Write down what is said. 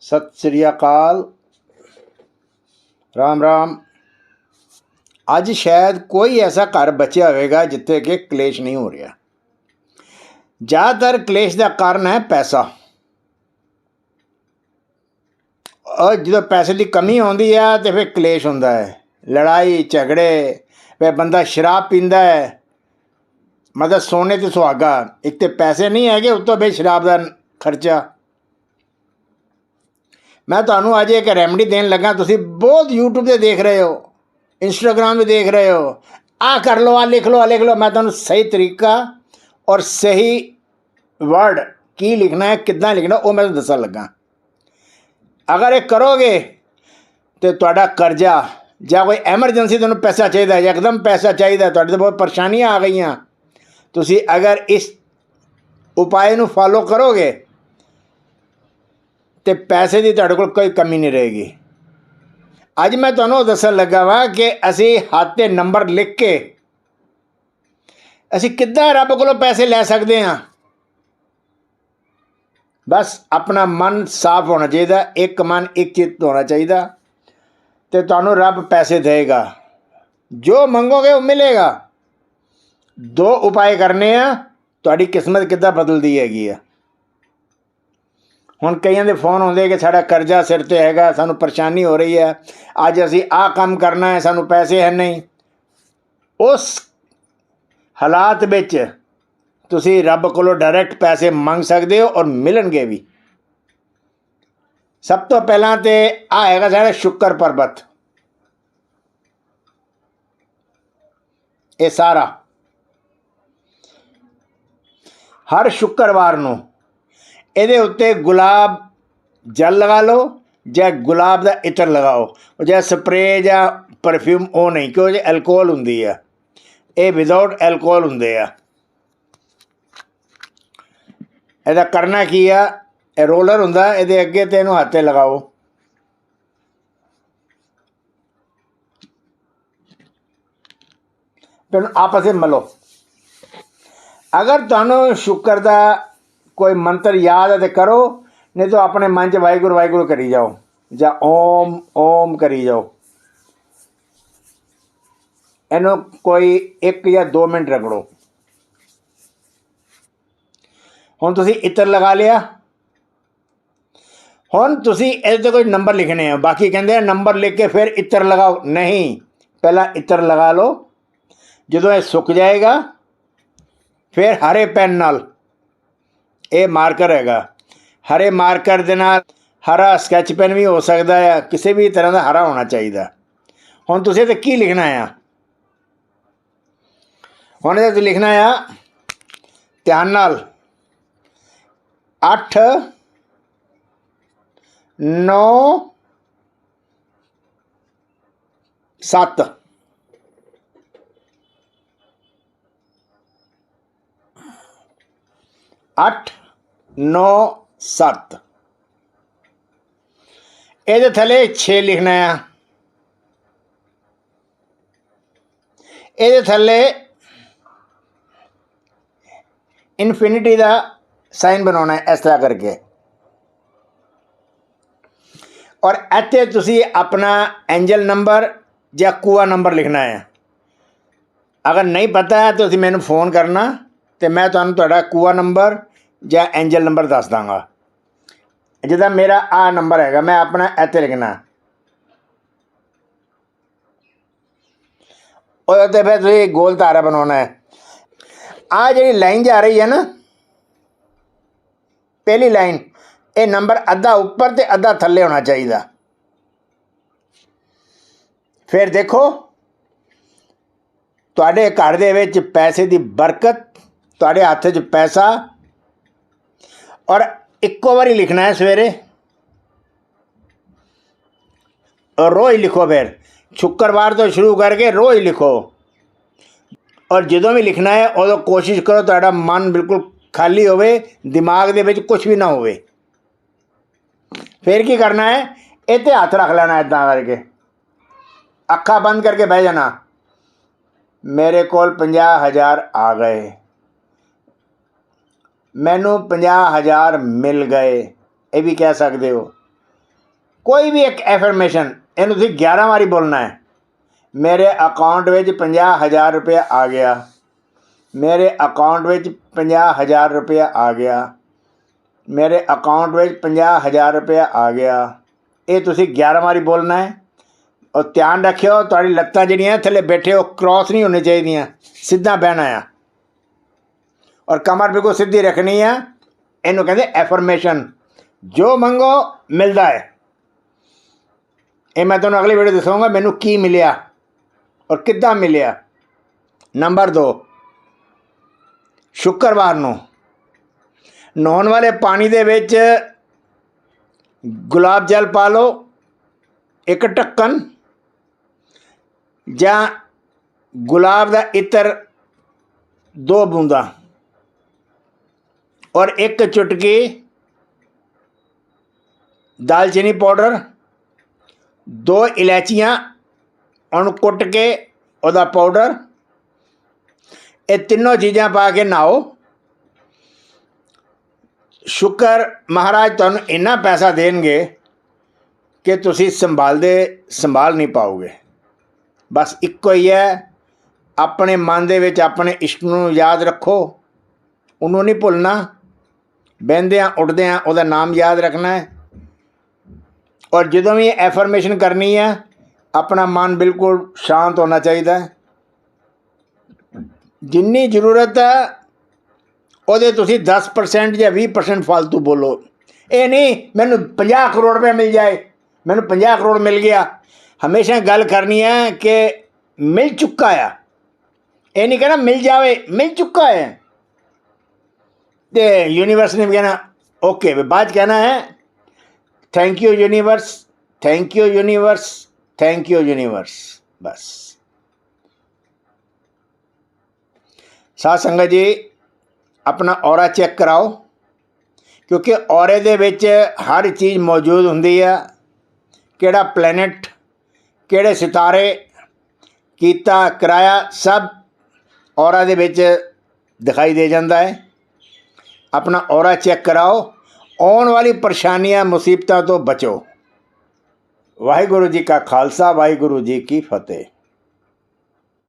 ਸਤਿ ਸ੍ਰੀ ਅਕਾਲ। ਰਾਮ ਰਾਮ। ਅੱਜ ਸ਼ਾਇਦ ਕੋਈ ਐਸਾ ਘਰ ਬਚਿਆ ਹੋਵੇਗਾ ਜਿੱਥੇ ਕਿ ਕਲੇਸ਼ ਨਹੀਂ ਹੋ ਰਿਹਾ। ਜ਼ਿਆਦਾਤਰ ਕਲੇਸ਼ ਦਾ ਕਾਰਨ ਹੈ ਪੈਸਾ। ਔਰ ਜਦੋਂ ਪੈਸੇ ਦੀ ਕਮੀ ਆਉਂਦੀ ਹੈ ਤੇ ਫਿਰ ਕਲੇਸ਼ ਹੁੰਦਾ ਹੈ। ਲੜਾਈ, ਝਗੜੇ, ਫਿਰ ਬੰਦਾ ਸ਼ਰਾਬ ਪੀਂਦਾ ਹੈ। ਮਤਲਬ ਸੋਨੇ ਤੇ ਸੁਹਾਗਾ। ਇੱਕ ਤੇ ਪੈਸੇ ਨਹੀਂ ਹੈਗੇ ਉੱਤੋਂ ਫਿਰ ਸ਼ਰਾਬ ਦਾ ਖਰਚਾ। ਮੈਂ ਤੁਹਾਨੂੰ ਅੱਜ ਇੱਕ ਰੈਮਡੀ ਦੇਣ ਲੱਗਾ। ਤੁਸੀਂ ਬਹੁਤ YouTube ਤੇ ਦੇਖ ਰਹੇ ਹੋ, Instagram ਤੇ ਦੇਖ ਰਹੇ ਹੋ। ਆ ਕਰ ਲਓ ਆ ਲਿਖ ਲਓ ਆ ਲਿਖ ਲਓ। ਮੈਂ ਤੁਹਾਨੂੰ ਸਹੀ ਤਰੀਕਾ ਔਰ ਸਹੀ ਵਰਡ ਕੀ ਲਿਖਣਾ ਹੈ, ਕਿੱਦਾਂ ਲਿਖਣਾ ਉਹ ਮੈਂ ਤੁਹਾਨੂੰ ਦੱਸਣ ਲੱਗਾ। ਅਗਰ ਇਹ ਕਰੋਗੇ ਤੇ ਤੁਹਾਡਾ ਕਰਜ਼ਾ ਜਾਂ ਕੋਈ ਐਮਰਜੈਂਸੀ ਤੁਹਾਨੂੰ ਪੈਸਾ ਚਾਹੀਦਾ ਜਾਂ ਇੱਕਦਮ ਪੈਸਾ ਚਾਹੀਦਾ ਤੁਹਾਡੇ ਤੇ ਬਹੁਤ ਪਰੇਸ਼ਾਨੀਆਂ ਆ ਗਈਆਂ। ਤੁਸੀਂ ਅਗਰ ਇਸ ਉਪਾਅ ਨੂੰ ਫਾਲੋ ਕਰੋਗੇ ਤੇ ਪੈਸੇ ਦੀ ਤੁਹਾਡੇ ਕੋਲ ਕੋਈ ਕਮੀ ਨਹੀਂ ਰਹੇਗੀ। ਅੱਜ ਮੈਂ ਤੁਹਾਨੂੰ ਦੱਸਣ ਲੱਗਾ ਵਾਂ ਕਿ ਅਸੀਂ ਹੱਥ ਤੇ ਨੰਬਰ ਲਿਖ ਕੇ ਅਸੀਂ ਕਿੱਦਾਂ ਰੱਬ ਕੋਲੋਂ ਪੈਸੇ ਲੈ ਸਕਦੇ ਹਾਂ ਬਸ ਆਪਣਾ ਮਨ ਸਾਫ਼ ਹੋਣਾ ਚਾਹੀਦਾ, ਇੱਕ ਮਨ ਇੱਕ ਚਿੱਤ ਹੋਣਾ ਚਾਹੀਦਾ ਤੇ ਤੁਹਾਨੂੰ ਰੱਬ ਪੈਸੇ ਦੇਗਾ ਜੋ ਮੰਗੋਗੇ ਉਹ ਮਿਲੇਗਾ। ਦੋ ਉਪਾਅ ਕਰਨੇ ਆ, ਤੁਹਾਡੀ ਕਿਸਮਤ ਕਿੱਦਾਂ ਬਦਲਦੀ ਹੈਗੀ ਆ? ਹੁਣ ਕਈਆਂ ਦੇ ਫੋਨ ਆਉਂਦੇ ਕਿ ਸਾਡਾ ਕਰਜ਼ਾ ਸਿਰ ਤੇ ਹੈਗਾ, ਸਾਨੂੰ ਪਰੇਸ਼ਾਨੀ ਹੋ ਰਹੀ ਹੈ ਅੱਜ ਅਸੀਂ ਆਹ ਕੰਮ ਕਰਨਾ ਹੈ, ਸਾਨੂੰ ਪੈਸੇ ਹੈ ਨਹੀਂ। ਉਸ ਹਾਲਾਤ ਵਿੱਚ ਤੁਸੀਂ ਰੱਬ ਕੋਲੋਂ ਡਾਇਰੈਕਟ ਪੈਸੇ ਮੰਗ ਸਕਦੇ ਹੋ ਔਰ ਮਿਲਣਗੇ ਵੀ। ਸਭ ਤੋਂ ਪਹਿਲਾਂ ਤੇ ਆ ਹੈਗਾ ਸਾਡਾ ਸ਼ੁਕਰ ਪਰਬਤ। ਇਹ ਸਾਰਾ। ਹਰ ਸ਼ੁੱਕਰਵਾਰ ਨੂੰ ਇਹਦੇ ਉੱਤੇ ਗੁਲਾਬ ਜਲ ਲਗਾ ਲਓ ਜਾਂ ਗੁਲਾਬ ਦਾ ਇਤਰ ਲਗਾਓ। ਜਾਂ ਸਪਰੇਅ ਜਾਂ ਪਰਫਿਊਮ ਉਹ ਨਹੀਂ, ਕਿਉਂ ਜੇ ਐਲਕੋਹਲ ਹੁੰਦੀ ਆ। ਇਹ ਵਿਦਆਊਟ ਐਲਕੋਹਲ ਹੁੰਦੇ ਆ। ਇਹਦਾ ਕਰਨਾ ਕੀ ਆ? ਇਹ ਰੋਲਰ ਹੁੰਦਾ, ਇਹਦੇ ਅੱਗੇ ਤੇ ਇਹਨੂੰ ਹੱਥ ਤੇ ਲਗਾਓ। ਫਿਰ ਆਪਸ ਵਿੱਚ ਮਲੋ। ਅਗਰ ਤੁਹਾਨੂੰ ਸ਼ੁਕਰ ਦਾ ਕੋਈ ਮੰਤਰ ਯਾਦ ਹੈ ਤੇ ਕਰੋ, ਨਹੀਂ ਤਾਂ ਆਪਣੇ ਮਨ 'ਚ ਵਾਹਿਗੁਰੂ ਵਾਹਿਗੁਰੂ ਕਰੀ ਜਾਓ, ਜਾਂ ਓਮ ਓਮ ਕਰੀ ਜਾਓ। ਇਹਨੂੰ ਕੋਈ 1 ਜਾਂ 2 ਮਿੰਟ ਰਗੜੋ। ਹੁਣ ਤੁਸੀਂ ਇਤਰ ਲਗਾ ਲਿਆ। ਹੁਣ ਤੁਸੀਂ ਇਹਦੇ ਤੇ ਕੋਈ ਨੰਬਰ ਲਿਖਣੇ ਆ। ਬਾਕੀ ਕਹਿੰਦੇ ਆ, ਨੰਬਰ ਲਿਖ ਕੇ ਫਿਰ ਇਤਰ ਲਗਾਓ। ਨਹੀਂ, ਪਹਿਲਾਂ ਇਤਰ ਲਗਾ ਲਓ। ਜਦੋਂ ਇਹ ਸੁੱਕ ਜਾਏਗਾ, ਫਿਰ ਹਰੇ ਪੈਨ ਨਾਲ ਇਹ ਮਾਰਕਰ ਹੈਗਾ। ਹਰੇ ਮਾਰਕਰ ਦੇ ਨਾਲ ਹਰਾ ਸਕੈਚ ਪੈਨ ਵੀ ਹੋ ਸਕਦਾ ਹੈ ਕਿਸੇ ਵੀ ਤਰ੍ਹਾਂ ਦਾ ਹਰਾ ਹੋਣਾ ਚਾਹੀਦਾ। ਹੁਣ ਤੁਸੀਂ ਤੇ ਕੀ ਲਿਖਣਾ ਆ? ਹੁਣ ਇਹ ਤੁਸੀਂ ਲਿਖਣਾ ਆ, ਧਿਆਨ ਨਾਲ। 8 9 7 ਅੱਠ, ਨੌ, ਸੱਤ। ਇਹਦੇ ਥੱਲੇ 6 ਲਿਖਣਾ ਆ। ਇਹਦੇ ਥੱਲੇ ਇਨਫਿਨਿਟੀ ਦਾ ਸਾਈਨ ਬਣਾਉਣਾ ਹੈ, ਇਸ ਤਰ੍ਹਾਂ ਕਰਕੇ। ਔਰ ਇੱਥੇ ਤੁਸੀਂ ਆਪਣਾ ਐਂਜਲ ਨੰਬਰ ਜਾਂ ਕੂਆ ਨੰਬਰ ਲਿਖਣਾ ਹੈ। ਅਗਰ ਨਹੀਂ ਪਤਾ ਹੈ ਤਾਂ ਤੁਸੀਂ ਮੈਨੂੰ ਫੋਨ ਕਰਨਾ ਤੇ ਮੈਂ ਤੁਹਾਨੂੰ ਤੁਹਾਡਾ ਕੂਆ ਨੰਬਰ ਜਾਂ ਐਂਜਲ ਨੰਬਰ ਦੱਸ ਦਾਂਗਾ। ਜਿਹਦਾ ਮੇਰਾ ਆ ਨੰਬਰ ਹੈਗਾ, ਮੈਂ ਆਪਣਾ ਇੱਥੇ ਲਿਖਣਾ। ਉਹ ਤੇ ਫਿਰ ਤੁਸੀਂ ਗੋਲ ਤਾਰਾ ਬਣਾਉਣਾ ਹੈ। ਆ ਜਿਹੜੀ ਲਾਈਨ ਜਾ ਰਹੀ ਹੈ ਨਾ, ਪਹਿਲੀ ਲਾਈਨ, ਇਹ ਨੰਬਰ ਅੱਧਾ ਉੱਪਰ ਤੇ ਅੱਧਾ ਥੱਲੇ ਹੋਣਾ ਚਾਹੀਦਾ। ਫਿਰ ਦੇਖੋ, ਤੁਹਾਡੇ ਘਰ ਦੇ ਵਿੱਚ ਪੈਸੇ ਦੀ ਬਰਕਤ, ਤੁਹਾਡੇ ਹੱਥ 'ਚ ਪੈਸਾ ਔਰ ਇੱਕੋ ਵਾਰੀ ਲਿਖਣਾ ਹੈ ਸਵੇਰੇ ਔਰ ਰੋਜ਼ ਲਿਖੋ ਫਿਰ ਸ਼ੁੱਕਰਵਾਰ ਤੋਂ ਸ਼ੁਰੂ ਕਰਕੇ ਰੋਜ਼ ਲਿਖੋ ਔਰ ਜਦੋਂ ਵੀ ਲਿਖਣਾ ਹੈ ਉਦੋਂ ਕੋਸ਼ਿਸ਼ ਕਰੋ ਤੁਹਾਡਾ ਮਨ ਬਿਲਕੁਲ ਖਾਲੀ ਹੋਵੇ ਦਿਮਾਗ ਦੇ ਵਿੱਚ ਕੁਝ ਵੀ ਨਾ ਹੋਵੇ ਫਿਰ ਕੀ ਕਰਨਾ ਹੈ ਇਹ ਤੇ ਹੱਥ ਰੱਖ ਲੈਣਾ ਇਦਾਂ ਕਰਕੇ ਅੱਖਾਂ ਬੰਦ ਕਰਕੇ ਬਹਿ ਜਾਣਾ ਮੇਰੇ ਕੋਲ 50000 ਆ ਗਏ ਮੈਨੂੰ 50000 ਮਿਲ ਗਏ। ਇਹ ਵੀ ਕਹਿ ਸਕਦੇ ਹੋ। ਕੋਈ ਵੀ ਇੱਕ ਐਫਰਮੇਸ਼ਨ ਇਹਨੂੰ ਤੁਸੀਂ 11 ਵਾਰੀ ਬੋਲਣਾ ਹੈ। ਮੇਰੇ ਅਕਾਊਂਟ ਵਿੱਚ 50000 ਰੁਪਏ ਆ ਗਿਆ। ਮੇਰੇ ਅਕਾਊਂਟ ਵਿੱਚ 50000 ਰੁਪਏ ਆ ਗਿਆ। ਮੇਰੇ ਅਕਾਊਂਟ ਵਿੱਚ 50000 ਰੁਪਏ ਆ ਗਿਆ। ਇਹ ਤੁਸੀਂ 11 ਵਾਰੀ ਬੋਲਣਾ ਹੈ। ਔਰ ਧਿਆਨ ਰੱਖਿਓ, ਤੁਹਾਡੀ ਲੱਤਾਂ ਜਿਹੜੀਆਂ ਥੱਲੇ ਬੈਠੇ ਹੋ ਕ੍ਰਾਸ ਨਹੀਂ ਹੋਣੀ ਚਾਹੀਦੀਆਂ। ਸਿੱਧਾ ਬਹਿਣਾ ਆ। ਔਰ ਕਮਰ ਬਿਲਕੁਲ ਸਿੱਧੀ ਰੱਖਣੀ ਹੈ ਇਹਨੂੰ ਕਹਿੰਦੇ ਐਫਰਮੇਸ਼ਨ ਜੋ ਮੰਗੋ, ਮਿਲਦਾ ਹੈ। ਇਹ ਮੈਂ ਤੁਹਾਨੂੰ ਅਗਲੀ ਵੀਡੀਓ ਦੱਸਾਂਗਾ, ਮੈਨੂੰ ਕੀ ਮਿਲਿਆ ਔਰ ਕਿੱਦਾਂ ਮਿਲਿਆ। ਨੰਬਰ 2 ਸ਼ੁੱਕਰਵਾਰ ਨੂੰ ਨਹਾਉਣ ਵਾਲੇ ਪਾਣੀ ਦੇ ਵਿੱਚ ਗੁਲਾਬ ਜਲ ਪਾ ਲਓ, ਇੱਕ ਢੱਕਣ ਜਾਂ ਗੁਲਾਬ ਦਾ ਇਤਰ ਦੋ ਬੂੰਦਾਂ। ਔਰ ਇੱਕ ਚੁਟਕੀ ਦਾਲਚੀਨੀ ਪਾਊਡਰ, ਦੋ ਇਲਾਚੀਆਂ ਉਹਨੂੰ ਕੁੱਟ ਕੇ ਉਹਦਾ ਪਾਊਡਰ, ਇਹ ਤਿੰਨੋਂ ਚੀਜ਼ਾਂ ਪਾ ਕੇ ਨਹਾਓ ਸ਼ੁਕਰ ਮਹਾਰਾਜ ਤੁਹਾਨੂੰ ਇੰਨਾ ਪੈਸਾ ਦੇਣਗੇ ਕਿ ਤੁਸੀਂ ਸੰਭਾਲਦੇ, ਸੰਭਾਲ ਨਹੀਂ ਪਾਓਗੇ। ਬਸ ਇੱਕੋ ਹੀ ਹੈ, ਆਪਣੇ ਮਨ ਦੇ ਵਿੱਚ ਆਪਣੇ ਇਸ਼ਟ ਨੂੰ ਯਾਦ ਰੱਖੋ, ਉਹਨੂੰ ਨਹੀਂ ਭੁੱਲਣਾ। ਬਹਿੰਦਿਆਂ, ਉੱਠਦਿਆਂ ਉਹਦਾ ਨਾਮ ਯਾਦ ਰੱਖਣਾ ਹੈ। ਔਰ ਜਦੋਂ ਵੀ ਐਫਰਮੇਸ਼ਨ ਕਰਨੀ ਹੈ, ਆਪਣਾ ਮਨ ਬਿਲਕੁਲ ਸ਼ਾਂਤ ਹੋਣਾ ਚਾਹੀਦਾ ਹੈ। ਜਿੰਨੀ ਜ਼ਰੂਰਤ ਹੈ, ਉਹਦੇ ਤੁਸੀਂ 10% ਜਾਂ 20% ਫालतू ਬੋਲੋ। ਇਹ ਨਹੀਂ, ਮੈਨੂੰ 50 ਕਰੋੜ ਰੁਪਏ ਮਿਲ ਜਾਏ। ਮੈਨੂੰ 50 ਕਰੋੜ ਮਿਲ ਗਿਆ। ਹਮੇਸ਼ਾ ਗੱਲ ਕਰਨੀ ਹੈ ਕਿ ਮਿਲ ਚੁੱਕਾ ਆ। ਇਹ ਨਹੀਂ ਕਹਿਣਾ ਮਿਲ ਜਾਵੇ, ਮਿਲ ਚੁੱਕਾ ਹੈ ਤੇ ਯੂਨੀਵਰਸ ਨੇ ਵੀ ਕਹਿਣਾ ਓਕੇ ਬਾਅਦ 'ਚ ਕਹਿਣਾ ਹੈ thank you universe thank you universe thank you universe ਬਸ ਸਾਧ ਸੰਗਤ ਜੀ ਆਪਣਾ ਔਰਾ ਚੈੱਕ ਕਰਾਓ ਕਿਉਂਕਿ ਔਰੇ ਦੇ ਵਿੱਚ ਹਰ ਚੀਜ਼ ਮੌਜੂਦ ਹੁੰਦੀ ਆ ਕਿਹੜਾ ਪਲੈਨਟ ਕਿਹੜੇ ਸਿਤਾਰੇ ਕੀਤਾ ਕਰਾਇਆ ਸਭ ਔਰਾ ਦੇ ਵਿੱਚ ਦਿਖਾਈ ਦੇ ਜਾਂਦਾ ਹੈ ਆਪਣਾ ਔਰਾ ਚੈੱਕ ਕਰਾਓ। ਆਉਣ ਵਾਲੀ ਪਰੇਸ਼ਾਨੀਆਂ, ਮੁਸੀਬਤਾਂ ਤੋਂ ਬਚੋ। ਵਾਹਿਗੁਰੂ ਜੀ ਕਾ ਖਾਲਸਾ, ਵਾਹਿਗੁਰੂ ਜੀ ਕੀ ਫਤਿਹ।